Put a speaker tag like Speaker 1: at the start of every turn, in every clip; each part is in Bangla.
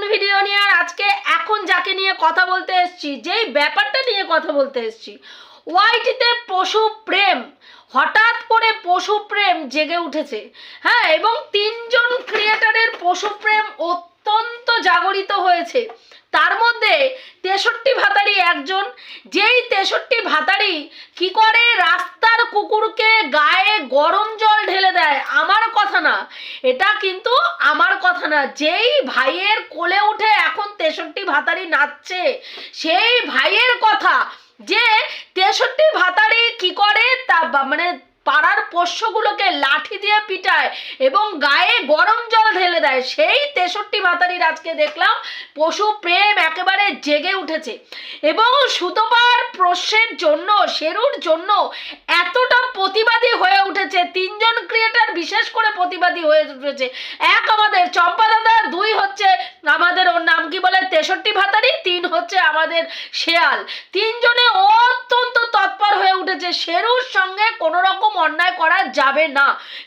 Speaker 1: নতুন ভিডিও নিয়ে আর আজকে এখন যাকে নিয়ে কথা বলতে এসেছি, যেই ব্যাপারটা নিয়ে কথা বলতে এসেছি, ওয়াইটিতে পশু প্রেম, হঠাৎ করে পশু প্রেম জেগে উঠেছে। হ্যাঁ এবং তিনজন ক্রিয়েটারের পশু প্রেম অত্যন্ত জাগরিত হয়েছে। তার মধ্যে তেষট্টি ভাতারি একজন, যেই তেষট্টি ভাতারি কি করে রাস্তার কুকুরকে গায়ে গরম জল ঢেলে দেয়, আমার কথা না, এটা কিন্তু আমার কথা না, যেই ভাইয়ের তেষট্টি ভাতারি নাচছে। সেই ভাইয়ের কথা যে তেষট্টি ভাতারি কি করে তা মানে পাড়ার পোষ্যগুলোকে লাঠি দিয়ে পিটায় এবং গায়ে গরম জল ঢেলে দেয়। সেই তেষট্টি ভাতারির আজকে দেখলাম পশু প্রেম একেবারে জেগে উঠেছে এবং সুতোপার প্রশ্নের জন্য শেরুর জন্য এতটা প্রতিবাদী হয়ে উঠেছে। তিনজন ক্রিয়েটার বিশেষ করে প্রতিবাদী হয়ে উঠেছে। এক আমাদের, চম্পা দাদা, দুই হচ্ছে আমাদের ওর নাম কি বলে? তেষট্টি ভাতারি, তিন হচ্ছে আমাদের শেয়াল। তিনজনে অত্যন্ত তৎপর হয়ে উঠেছে। শেরুর সঙ্গে কোনো রকম অন্যায় করা যাবে না।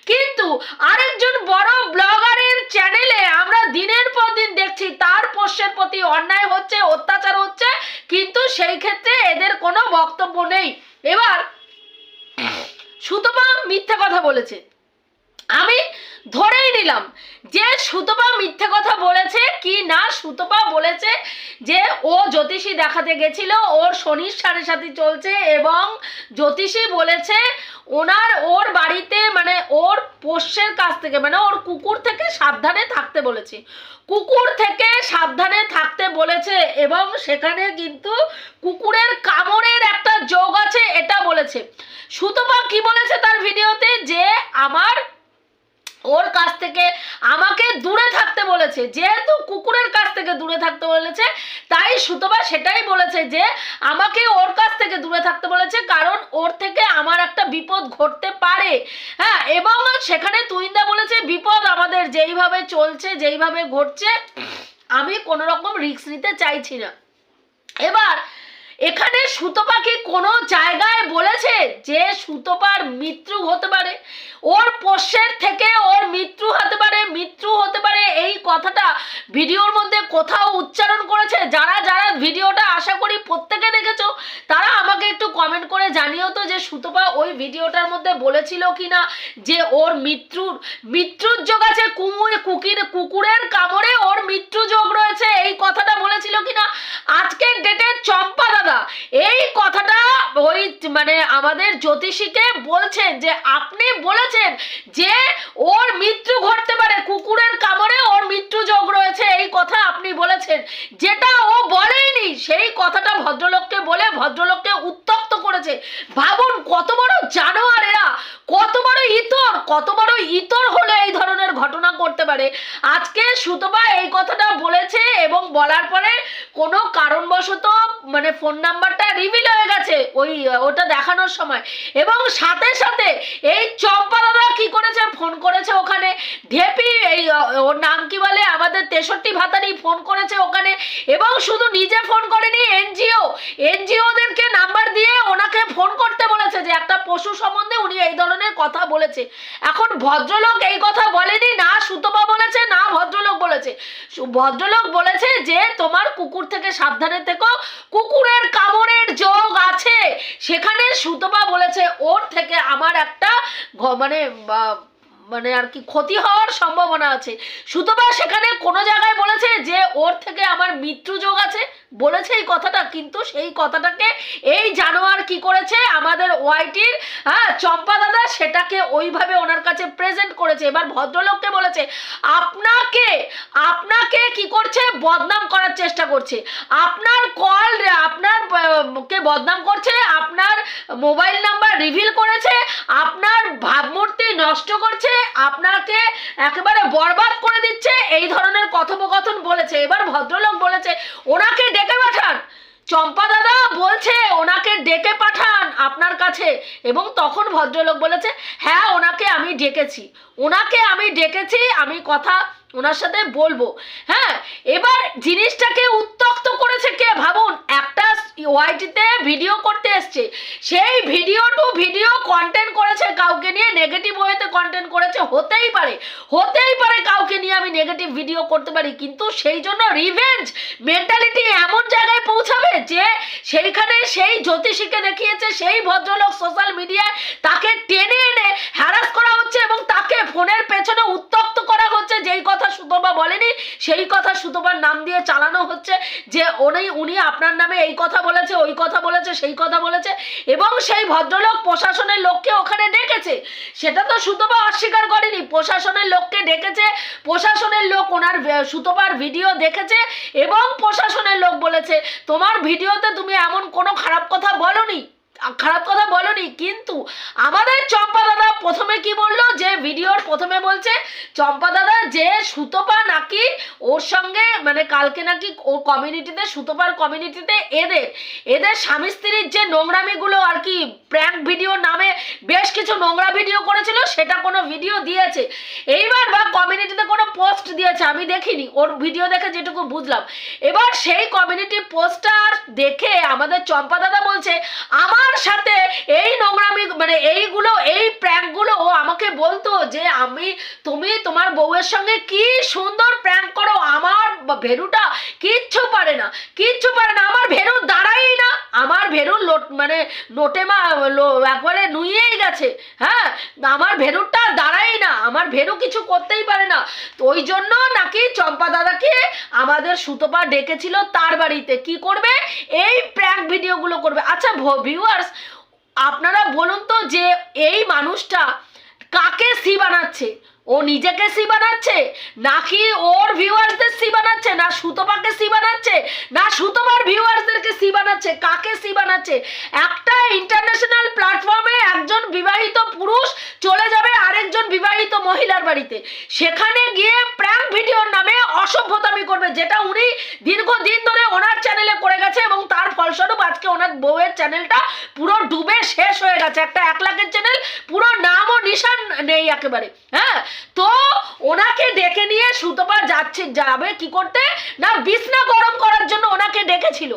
Speaker 1: কিন্তু আরেকজন বড় ব্লগারের চ্যানেলে আমরা দিনের পর দিন দেখছি, তার পোষ্যের প্রতি অন্যায় হচ্ছে, অত্যাচার হচ্ছে, কিন্তু সেই ক্ষেত্রে এদের কোনো বক্তব্য নেই। এবার সুতপা মিথ্যা কথা বলেছে। আমি ধরেই নিলাম যে সুতপা মিথ্যে কথা বলেছে কি না সুতপা বলেছে যে ও জ্যোতিষী দেখাতে গেছিল, ওর শনির সাড়ে সাথে চলছে এবং জ্যোতিষী বলেছে ওনার ওর বাড়িতে মানে ওর পোষ্যের কাছ থেকে মানে ওর কুকুর থেকে সাবধানে থাকতে বলেছে। কুকুর থেকে সাবধানে থাকতে বলেছে এবং সেখানে কিন্তু কুকুরের কামড়ের একটা যোগ আছে, এটা বলেছে। সুতপা কি বলেছে তার ভিডিওতে? যে আমার ওর কাছ থেকে আমাকে দূরে থাকতে বলেছে, যেহেতু কুকুরের কাছ থেকে দূরে থাকতে বলেছে, তাই সুতবা সেটাই বলেছে যে আমাকে ওর কাছ থেকে দূরে থাকতে বলেছে, কারণ ওর থেকে আমার একটা বিপদ ঘটতে পারে। হ্যাঁ এবং সেখানে তুইন্দা বলেছে, বিপদ আমাদের যেইভাবে চলছে, যেইভাবে ঘটছে, আমি কোনো রকম রিস্ক নিতে চাইছি না। এবার এখানে সুতপা কি কোনো জায়গায় বলেছে যে সুতপার মৃত্যু হতে পারে। ওর পোষ্যের থেকে ওর মৃত্যু হতে পারে, মৃত্যু হতে পারে এই কথাটা ভিডিওর মধ্যে কোথাও উচ্চারণ করেছে। যারা যারা ভিডিওটা আশা করি প্রত্যেকে দেখেছ, তারা আমাকে একটু কমেন্ট করে জানিও তো যে সুতপা ওই ভিডিওটার মধ্যে বলেছিল কি না যে ওর মৃত্যুর মৃত্যুর যোগ আছে কুমুর কুকির, কুকুরের কামড়ে ওর মৃত্যু যোগ রয়েছে, এই কথাটা বলেছিল কি না আজকের ডেটে চম্পা দাদা এই কথাটা ওই মানে আমাদের জ্যোতিষীকে বলছেন যে, আপনি বলেছেন যে ওর মৃত্যু ঘটতে পারে, কুকুরের কামড়ে ওর মৃত্যু যোগ রয়েছে, এই কথা আপনি বলেছেন। যেটা ও বলেইনি, সেই কথাটা ভদ্রলোককে বলে ভদ্রলোককে উত্তক্ত করেছে। ভাবুন, কত বড় জানোয়ার এরা, কত বড় ইতর, কত বড় ইতর হলে এই ধরনের ঘটনা করতে পারে। আজকে সুতপা এই কথাটা বলেছে এবং বলার পরে কোনো কারণবশত মানে ফোন নাম্বারটা রিভিল হয়ে গেছে। ওই, ওটা দেখানোর সময়। এবং সাথে সাথে এই চম্পা দাদা কি করেছে? ফোন করেছে ওখানে। ঢেপি, এই ওর নাম কি বলে? আমাদের তেষট্টি ভাতারি ফোন করেছে ওখানে। এবং শুধু নিজে ফোন করেনি, এনজিও। এনজিওদেরকে নাম্বার দিয়ে ওনাকে ফোন করতে বলেছে যে, একটা পশু সম্বন্ধে উনি এই ধরনের কথা বলেছে। এখন ভদ্রলোক এই কথা বলেনি, না সুতপা বলেছে না ভদ্রলোক বলেছে সু- ভদ্রলোক বলেছে যে, তোমার কুকুর থেকে সাবধানে থেকো। কুকুরের কামড়ের যোগ আছে। সেখানে সুতপা বলেছে, ওর থেকে আমার একটা মানে মানে আর কি ক্ষতি হওয়ার সম্ভাবনা আছে। সুতপা সেখানে কোনো জায়গায় বলেছে যে, ওর থেকে আমার মৃত্যু যোগ আছে? বলেছে এই কথাটা, কিন্তু সেই কথাটাকে এই জানোয়ার কি করেছে? আমাদের ওয়াইটির হ্যাঁ চম্পা দাদা সেটাকে ওইভাবে ওনার কাছে প্রেজেন্ট করেছে। এবার ভদ্রলোককে বলেছে, আপনাকে আপনাকে কি করছে? বদনাম করার চেষ্টা করছে। আপনার কল আপনার কে বদনাম করছে, আপনার মোবাইল নাম্বার রিভিল করেছে, আপনার ভাবমূর্তি নষ্ট করছে, আপনাকে একেবারে বরবাদ করে দিচ্ছে। এই ধরনের কথোপকথন বলেছে। এবার ভদ্রলোক বলেছে, ওনাকে ডেকে পাঠান। চম্পা দাদা বলছে ওনাকে ডেকে পাঠান আপনার কাছে। এবং তখন ভদ্রলোক বলেছে হ্যাঁ ওনাকে আমি ডেকেছি। ওনাকে আমি ডেকেছি, আমি কথা ওনার সাথে বলব। হ্যাঁ এবার জিনিসটাকে উত্তক্ত করেছে কে? ভাবুন, একটা ওয়াইটিতে ভিডিও করতে এসছে সেই ভিডিও টু ভিডিও কন্টেন্ট করেছে কাউকে নিয়ে নেগেটিভ ওয়েতে কন্টেন্ট করেছে, হতেই পারে হতেই পারে কাউকে নিয়ে আমি নেগেটিভ ভিডিও করতে পারি, কিন্তু সেই জন্য রিভেঞ্জ মেন্টালিটি এমন জায়গায় পৌঁছাবে যে সেইখানে সেই জ্যোতিষীকে দেখিয়েছে, সেই ভদ্রলোক সোশ্যাল মিডিয়ায় তাকে টেনে এনে হ্যারাস করা হচ্ছে এবং তাকে ফোনের পেছনে উত্তক্ত করা হচ্ছে। যেই কথা সুতপা বলেনি, সেই কথা সুতপার নাম দিয়ে চালানো হচ্ছে যে উনি উনি আপনার নামে এই কথা বলেছে, ওই কথা বলেছে, সেই কথা বলেছে এবং সেই ভদ্রলোক প্রশাসনের লোককে ওখানে ডেকেছে সেটা তো সুতপা অস্বীকার করেনি। প্রশাসনের লোককে ডেকেছে, প্রশাসনের লোক ওনার সুতপার ভিডিও দেখেছে এবং প্রশাসনের লোক বলেছে, তোমার ভিডিওতে তুমি এমন কোনো খারাপ কথা বলনি? খারাপ কথা বলনি, কিন্তু আমাদের চম্পা দাদা প্রথমে কি বলল? যে ভিডিওর প্রথমে বলছে, চম্পা দাদা যে সুতপা নাকি ওর সঙ্গে মানে কালকে নাকি ও কমিউনিটিতে সুতপার কমিউনিটিতে এদের এদের স্বামী স্ত্রীর যে নোংরামিগুলো আর কি প্র্যাঙ্ক ভিডিও নামে বেশ কিছু নোংরা ভিডিও করেছিল, সেটা কোনো ভিডিও দিয়েছে। এইবার বা কমিউনিটিতে কোনো পোস্ট দিয়েছে, আমি দেখিনি, ওর ভিডিও দেখে যেটুকু বুঝলাম। এবার সেই কমিউনিটি পোস্টার দেখে আমাদের চম্পা দাদা বলছে, আমার সাথে এই নোংরামি মানে এইগুলো, এই প্র্যাঙ্কগুলো, ও আমাকে বলতো যে আমি, তুমি তোমার বউয়ের সঙ্গে কি সুন্দর প্র্যাঙ্ক করো। আমার ভেরুটা কিচ্ছু পারে না, কিচ্ছু পারে না। আমার ভেরু দাঁড়াই না। আমার ভেরু লোট মানে নোটে মা একবারে নুইয়েই গেছে হ্যাঁ? আমার ভেরুটা দাঁড়াই না, আমার ভেরু কিছু করতেই পারে না। তো ওই জন্য নাকি চম্পা দাদাকে আমাদের সুতোপা ডেকেছিল তার বাড়িতে। কি করবে? এই প্র্যাঙ্ক ভিডিওগুলো করবে। আচ্ছা ভিউয়ার্স আপনারা বলুন তো যে এই মানুষটা কাকে সি বানাচ্ছে? ও নিজেকে সি বানাচ্ছে? নাকি ওর ভিউয়ার্সদের সি বানাচ্ছে? না সুতপাকে সি বানাচ্ছে? না সুতপার ভিউয়ার্সদেরকে সি বানাচ্ছে? কাকে সি বানাচ্ছে? একটা ইন্টারন্যাশনাল প্ল্যাটফর্মে একজন বিবাহিত পুরুষ চলে যাবে আরেকজন বিবাহিত মহিলার বাড়িতে। সেখানে গিয়ে প্র্যাঙ্ক ভিডিওর নামে অসভ্যতামি করবে, যেটা উনি দীর্ঘদিন ধরে ওনার চ্যানেলে করে গেছে এবং তার ফলস্বরূপ আজকে ওনার বউয়ের চ্যানেলটা পুরো ডুবে শেষ হয়ে গেছে। একটা এক লাখের চ্যানেল পুরো নাম ও নিশান নেই একেবারে। হ্যাঁ? তো ওনাকে ডেকে নিয়ে সুতপা যাচ্ছে, যাবে কি করতে? না, বিছনা গরম করার জন্য ওনাকে ডেকেছিল।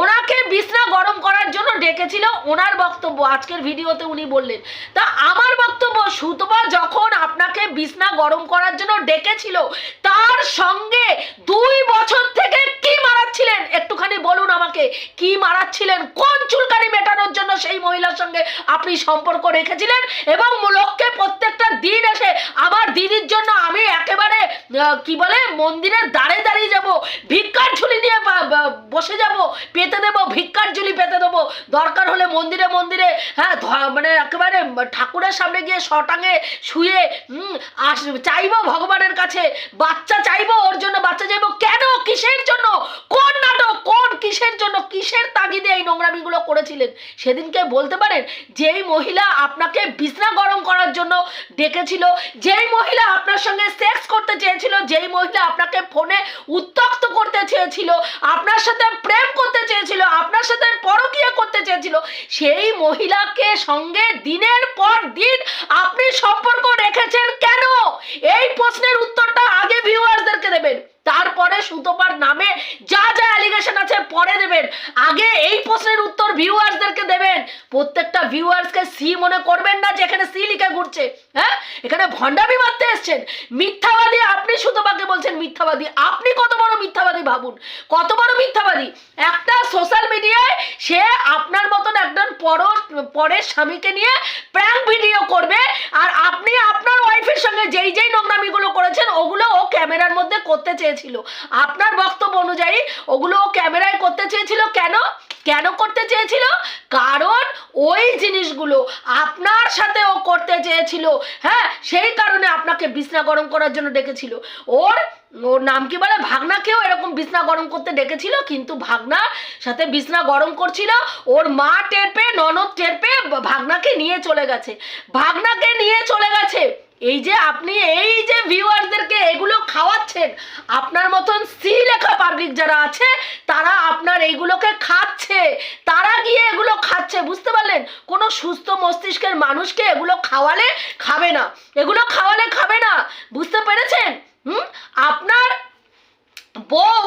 Speaker 1: ওনাকে বিছনা গরম করার জন্য ডেকেছিল ওনার বক্তব্য। আজকের ভিডিওতে উনি বললেন, তা আমার বক্তব্য সুতপা যখন আপনাকে বিছনা গরম করার জন্য ডেকেছিল তার সঙ্গে দুই বছর থেকে মারাচ্ছিলেন? একটুখানি বলুন আমাকে, কি মারাচ্ছিলেন? কোন চুলকানি মেটানোর জন্য সেই মহিলার সঙ্গে আপনি সম্পর্ক রেখেছিলেন? এবং লোককে প্রত্যেকটা দিন এসে আমার দিদির জন্য আমি একেবারে কি বলে মন্দিরের দাঁড়ে দাঁড়িয়ে যাব, ভিক্ষার ঝুলি নিয়ে বসে যাব, পেতে দেবো, ভিক্ষার ঝুলি পেতে দেবো। দরকার হলে মন্দিরে মন্দিরে হ্যাঁ মানে একেবারে ঠাকুরের সামনে গিয়ে শটাঙে শুয়ে আস, চাইব ভগবানের কাছে। বাচ্চা চাইব ওর জন্য, বাচ্চা চাইব। কেন? কিসের জন্য? কোন নাটক, কোন কিসের জন্য, কিসের তাগিদে এই নোংরামিগুলো করেছিলেন? সেদিনকে বলতে পারেন, যেই মহিলা আপনাকে বিছনা গরম করার জন্য ডেকেছিল, যেই মহিলা আপনার সঙ্গে সেক্স করতে চেয়েছিল, যেই মহিলা আপনাকে ফোনে উত্তক্ত করতে চেয়েছিল, আপনার সাথে প্রেম করতে চেয়েছিল, আপনার সাথে পরকীয়া করতে চেয়েছিল, সেই মহিলাকে সঙ্গে দিনের পর দিন আপনি সম্পর্ক রেখেছেন কেন? এই প্রশ্নের উত্তরটা আগে ভিউয়ার্সদেরকে দেবেন। তারপরে সুতপার নামে যা যা অ্যালিগেশন আছে পরে দেবেন। আগে এই প্রশ্নের উত্তর ভিউয়ার্সদেরকে দেবেন। প্রত্যেকটা ভিউয়ার্সকে সি মনে করবেন না যে এখানে সি লিখে ঘুরছে। হ্যাঁ? এখানে ভণ্ডামি মারতে এসছেন। মিথ্যাবাদী আপনি সুতপাকে বলছেন মিথ্যাবাদী। আপনি কত বড় মিথ্যাবাদী ভাবুন। কত বড় মিথ্যাবাদী। একটা সোশ্যাল মিডিয়ায় সে আপনার মতন একজন পর পরের স্বামীকে নিয়ে প্র্যাঙ্ক ভিডিও করবে আর আপনি আপনার ওয়াইফের সঙ্গে যেই যেই নোংরামিগুলো করেছেন, ওগুলো ও ক্যামেরার মধ্যে করতে চেয়েছিল। আপনার বক্তব্য অনুযায়ী ওগুলো ও ক্যামেরায় করতে চেয়েছিল কেন? কেন করতে চেয়েছিল? কারণ ওই জিনিসগুলো আপনার সাথে ও করতে চেয়েছিল। হ্যাঁ সেই কারণে আপনাকে বিছনা গরম করার জন্য ডেকেছিল। ওর ওর নাম কি বলে? ভাগনাকেও এরকম বিছনা গরম করতে ডেকেছিল, কিন্তু ভাগনার সাথে বিছনা গরম করছিল। ওর মা টের পেয়ে, ননদ টের পেয়ে ভাগনাকে নিয়ে চলে গেছে। ভাগনাকে নিয়ে চলে গেছে। এই যে আপনি, এই যে ভিউয়ারদেরকে এগুলো খাওয়াচ্ছেন, আপনার মতন সি লেখা পাবলিক যারা আছে, তারা আপনার এইগুলোকে খাচ্ছে, তারা গিয়ে এগুলো খাচ্ছে, বুঝতে পারলেন? কোনো সুস্থ মস্তিষ্কের মানুষকে এগুলো খাওয়ালে খাবে না। এগুলো খাওয়ালে খাবে না। বুঝতে পেরেছেন? হুম? আপনার বউ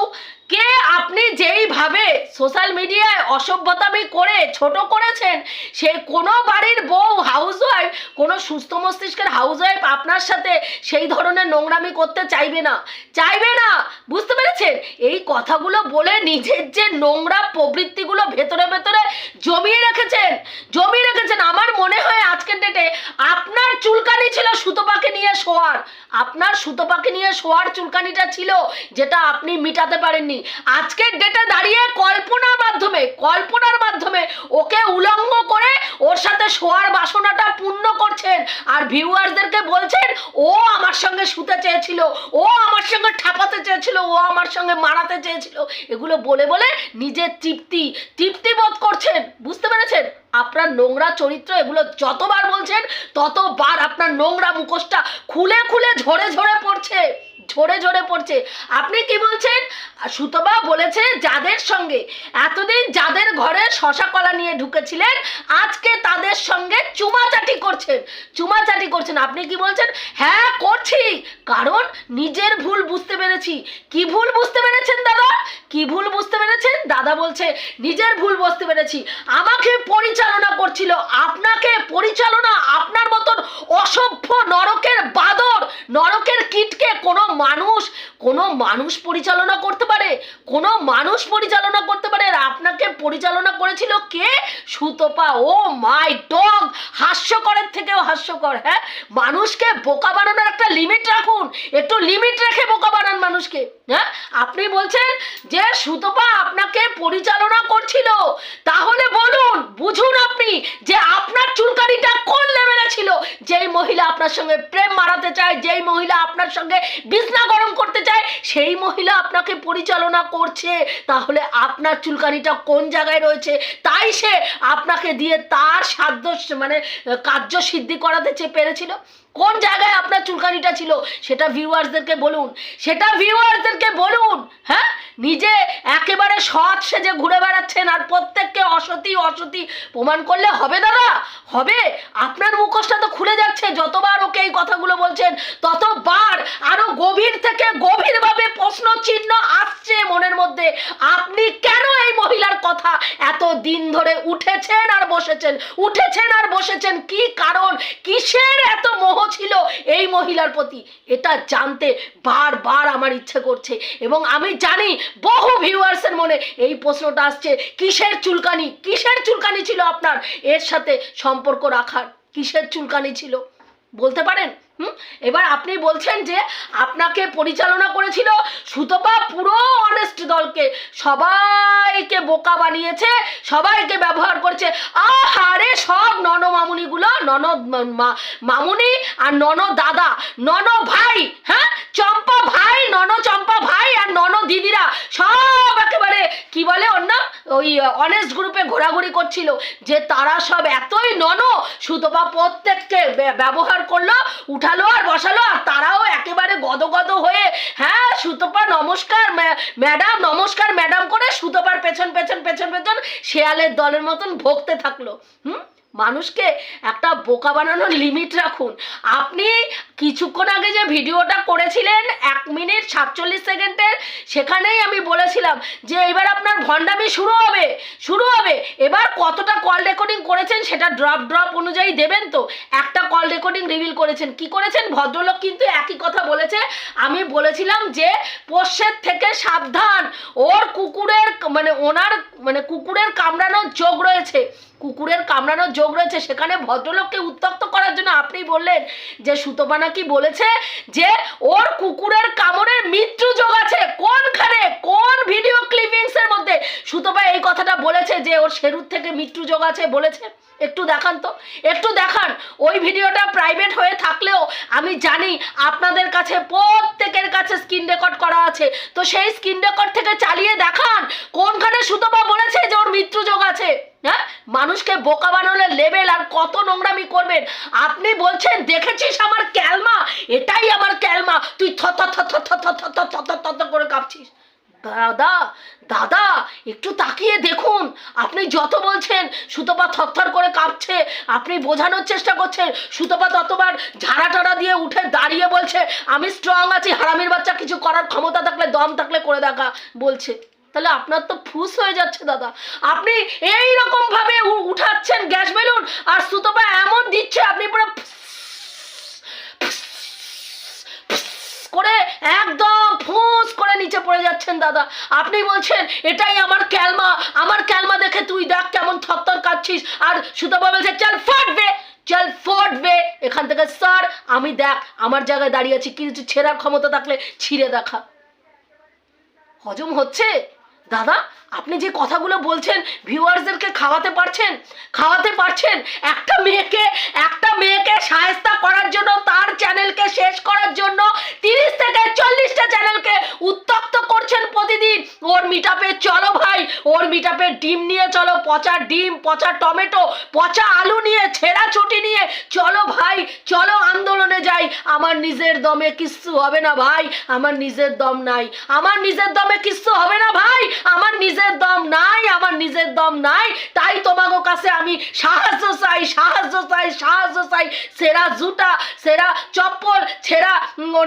Speaker 1: কে আপনি যেইভাবে সোশ্যাল মিডিয়ায় অসভ্যতামি করে ছোট করেছেন, সে কোনো বাড়ির বউ হাউস ওয়াইফ কোনো সুস্থ মস্তিষ্কের হাউস ওয়াইফ আপনার সাথে সেই ধরনের নোংরামি করতে চাইবে না। চাইবে না! বুঝতে পেরেছেন? এই কথাগুলো বলে নিজের যে নোংরা প্রবৃত্তিগুলো ভেতরে ভেতরে জমিয়ে রেখেছেন জমিয়ে রেখেছেন। আমার মনে হয় আজকের ডেটে আপনার চুলকানি ছিল সুতোপাকে নিয়ে শোয়ার। আপনার সুতোপাকে নিয়ে শোয়ার চুলকানিটা ছিল, যেটা আপনি মিটাতে পারেননি। আজকের ডেটে দাঁড়িয়ে কল্পনার মাধ্যমে কল্পনার মাধ্যমে ওকে উলঙ্গ করে ওর সাথে শোয়ার বাসনাটা পূর্ণ করছেন। আর ভিউয়ার্সদেরকে বলছেন, ও আমার সঙ্গে শুতে চেয়েছিল, ও আমার সঙ্গে ঠাপাতে চেয়েছিল, ও আমার সঙ্গে মারাতে চেয়েছিল। এগুলো বলে বলে নিজের তৃপ্তি তৃপ্তি বোধ করছেন। বুঝতে পেরেছেন? আপনার নোংরা চরিত্র এগুলো যতবার বলছেন, ততবার আপনার নোংরা মুখোশটা খুলে খুলে ঝরে ঝরে পড়ছে। ঝরে ঝরে পড়ছে। আপনি কি বলছেন? সুতবা বলেছে যাদের সঙ্গে। এতদিন যাদের ঘরে শশা কলা নিয়ে ঢুকেছিলেন, আজকে তাদের সঙ্গে চুমাচাটি করছেন। চুমাচাটি করছেন। আপনি কি বলছেন? হ্যাঁ করছি। কারণ নিজের ভুল বুঝতে পেরেছি। কি ভুল বুঝতে পেরেছেন দাদা? কি ভুল বুঝতে পেরেছেন? দাদা বলছে, নিজের ভুল বুঝতে পেরেছি। আমাকে পরিচালনা করছিল। আপনাকে পরিচালনা আপনার মতন অসভ্য নরকের বাদর। নরকের কীটকে কোনো মানুষ কোনো মানুষ পরিচালনা করতে পারে, কোনো মানুষ পরিচালনা করতে পারে, আর আপনাকে পরিচালনা করেছিল কে? সুতপা, ও মাই ডগ হাস্যকরের থেকেও হাস্যকর হ্যাঁ? মানুষকে বোকা বানানোর একটা লিমিট রাখুন, একটু লিমিট রেখে বোকা বানান মানুষকে। হ্যাঁ? আপনি বলছেন যে সুতপা আপনাকে পরিচালনা করছিল। তাহলে বলুন, বুঝুন আপনি যে আপনার চুলকানিটা কোন লেভেলে ছিল? যেই মহিলা আপনার সঙ্গে প্রেম মারাতে চায়, যেই মহিলা আপনার সঙ্গে বিছনা গরম করতে চায়, সেই মহিলা আপনাকে পরিচালনা করছে। তাহলে আপনার চুলকানিটা কোন জায়গায় রয়েছে? তাই সে আপনাকে দিয়ে তার সাধ্য মানে কার্য সিদ্ধি করাতে পেরেছিল কোন জায়গায় আপনার চুলকানিটা ছিল? সেটা ভিউয়ার্সদেরকে বলুন। সেটা ভিউয়ার্সদেরকে বলুন হ্যাঁ? নিজে একেবারে সৎ সেজে ঘুরে বেড়াচ্ছেন আর প্রত্যেককে অসতি অসতি প্রমাণ করলে হবে দাদা, হবে। আপনার মুখোশটা তো খুলে যাচ্ছে, যতবার ওকে এই কথাগুলো বলছেন, ততবার আরও গভীর থেকে গভীরভাবে প্রশ্ন চিহ্ন আসছে মনের মধ্যে। আপনি কেন কথা এত দিন ধরে উঠেছেন আর বসেছেন, উঠেছেন আর বসেছেন, কি কারণ? কিসের এত মোহ ছিল এই মহিলার প্রতি? এটা জানতে বারবার আমার ইচ্ছে করছে এবং আমি জানি বহু ভিউয়ার্সের মনে এই প্রশ্নটা আসছে, কিসের চুলকানি? কিসের চুলকানি ছিল আপনার? এর সাথে সম্পর্ক রাখার কিসের চুলকানি ছিল? বলতে পারেন? হুম? এবার আপনি বলছেন যে আপনাকে পরিচালনা করেছিল সুতপা পুরো অনেস্ট দলকে। সবাইকে বোকা বানিয়েছে, সবাইকে ব্যবহার করছে। আহারে সব নন মামুনিগুলো নন মামুনি আর নন দাদা নন ভাই হ্যাঁ? চম্পা ভাই নন চম্পা ভাই আর নন দিদিরা সব একেবারে, কি বলে ওর নাম? ওই অনেস্ট গ্রুপে ঘোরাঘুরি করছিল যে তারা সব এতই নন, সুতপা প্রত্যেককে ব্য- ব্যবহার করল উঠালো আর বসালো, আর তারাও একেবারে গদগদ হয়ে হ্যাঁ সুতপা নমস্কার ম্যাডাম নমস্কার, ম্যাডাম করে সুতপার পেছন পেছন পেছন পেছন শেয়ালের দলের মতন ভোগতে থাকল। হুম? মানুষকে একটা বোকা বানানোর লিমিট রাখুন। আপনি কিছুক্ষণ আগে যে ভিডিওটা করেছিলেন, এক মিনিট সাতচল্লিশ সেকেন্ডের, সেখানেই আমি বলেছিলাম যে এবার আপনার ভণ্ডামি শুরু হবে শুরু হবে। এবার কতটা কল রেকর্ডিং করেছেন সেটা ড্রপ ড্রপ অনুযায়ী দেবেন তো? একটা কল রেকর্ডিং রিভিল করেছেন। কি করেছেন? ভদ্রলোক কিন্তু একই কথা বলেছে। আমি বলেছিলাম যে পোষ্যের থেকে সাবধান। ওর কুকুরের মানে ওনার মানে কুকুরের কামড়ানোর যোগ রয়েছে। কুকুরের কামড়ানোর যোগ রয়েছে, সেখানে ভদ্রলোককে উত্তক্ত করার জন্য আপনি বললেন যে সুতপা নাকি বলেছে যে, ওর কুকুরের কামড়ের মৃত্যু যোগ আছে। কোনখানে? কোন ভিডিও ক্লিপিংস এর মধ্যে? সুতপা এই কথাটা বলেছে যে, ওর শেরুর থেকে মৃত্যু যোগ আছে বলেছে। একটু দেখান তো। একটু দেখান। ওই ভিডিওটা প্রাইভেট হয়ে থাকলেও আমি জানি আপনাদের কাছে প্রত্যেকের কাছে স্ক্রিন রেকর্ড করা আছে। তো সেই স্ক্রিন রেকর্ড থেকে চালিয়ে দেখান। কোনখানে সুতপা বলেছে যে, ওর মৃত্যু যোগ আছে? হ্যাঁ মানুষকে বোকা বানানোর লেভেল আর কত নোংরামি করবেন আপনি বলছেন দেখেছিস আমার ক্যালমা এটাই আমার ক্যালমা তুই থ থ থ থ থ থ থ থ থ থ থ করে কাঁপছিস দাদা দাদা একটু তাকিয়ে দেখুন আপনি যত বলছেন সুতপা থরথর করে কাঁপছে আপনি বোঝানোর চেষ্টা করছেন সুতপা ততবার ঝাড়া টাড়া দিয়ে উঠে দাঁড়িয়ে বলছে আমি স্ট্রং আছি হারামির বাচ্চা কিছু করার ক্ষমতা থাকলে দম থাকলে করে দেখা বলছে তাহলে আপনার তো ফুস হয়ে যাচ্ছে, দাদা। আপনি এই রকম ভাবে উঠাচ্ছেন গ্যাস বেলুন আর সুতপা এমন দিচ্ছে, আপনি পুরো করে একদম ফুস করে নিচে পড়ে যাচ্ছেন, দাদা। আপনি বলছেন, এটাই আমার ক্যালমা আমার ক্যালমা দেখে তুই দেখ কেমন থরথর কাচ্ছিস আর সুতপা বলছে, চল ফাটবে চল ফটবে এখান থেকে, স্যার, আমি দেখ, আমার জায়গায় দাঁড়িয়ে আছি, কিছু ছেঁড়ার ক্ষমতা থাকলে ছিঁড়ে দেখা। হজম হচ্ছে? দাদা, আপনি যে কথাগুলো বলছেন ভিউয়ার্সদেরকে খাওয়াতে পারছেন খাওয়াতে পারছেন, একটা মেয়েকে একটা মেয়েকে সায়স্তা করার জন্য, তার চ্যানেলকে শেষ করার জন্য তিরিশ থেকে চল্লিশটা চ্যানেলকে উত্তপ্ত করছেন প্রতিদিন। ওর মিটাপে চলো ভাই ডিম নিয়ে চলো, পচা ডিম, পচা টমেটো, পচা আলু নিয়ে, ছেঁড়া ছুটি নিয়ে। চলো ভাই, চলো আন্দোলনে যাই। আমার নিজের দমে কিচ্ছু হবে না ভাই, আমার নিজের দম নাই। আমার নিজের দমে কিচ্ছু হবে না ভাই, আমার নিজের দম নাই, আমার নিজের দম নাই। তাই তোমাগো কাছে আমি সাহায্য চাই সাহায্য চাই সাহায্য চাই। সেরা জুতা সেরা চপ্পল, ছেঁড়া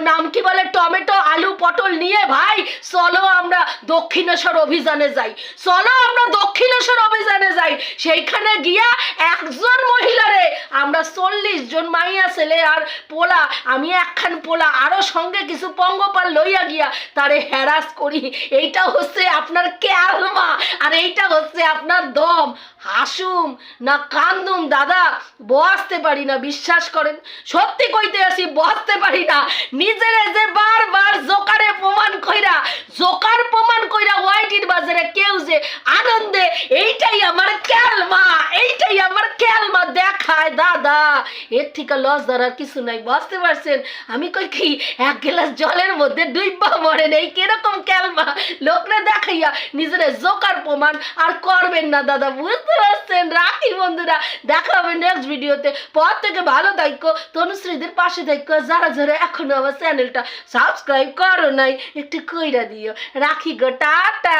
Speaker 1: নাম কি বলে, টমেটো, আলু, পটল নিয়ে ভাই, চলো আমরা দক্ষিণেশ্বর অভিযানে যাই। চলো আমরা দক্ষিণেশ্বর অভিযানে যাই। সেইখানে গিয়া একজন মহিলারে আমরা চল্লিশ জন মাইয়া ছেলে আর পোলা, আমি একখান পোলা, আরও সঙ্গে কিছু পঙ্গপাল লইয়া গিয়া তারে হ্যারাস করি। এইটা হচ্ছে আপনার ক্যালমা আর এইটা হচ্ছে আপনার দম। হাসুম না কান্দুম, দাদা, বসতে পারি না, বিশ্বাস করেন। সত্যি কইতে আসি, বসতে পারি না। নিজেরে যে বারবার জোকারে প্রমাণ কইরা, জোকার প্রমাণ কইরা ওয়াইটির বাজারে কেউ যে আনন্দে, এইটাই আমার ক্যালমা এইটাই আমার ক্যালমা দেখায় দাদা। এর থেকে লস ধরার কিছু নাই, বুঝতে পারছেন? আমি কই কি, এক গ্লাস জলের মধ্যে ডুইবা মরে নেই, কীরকম ক্যালমা লোকরা দেখাইয়া নিজের জোকার প্রমাণ আর করবেন না, দাদা, বুঝতে পারছেন? রাখি বন্ধুরা, দেখা হবে নেক্সট ভিডিওতে। পর থেকে ভালো থাকো তনুশ্রীদের পাশে থাকো যারা যারা এখনও আমার চ্যানেলটা সাবস্ক্রাইব করো নাই, একটু কইরা দিও। রাখি গো, টাটা!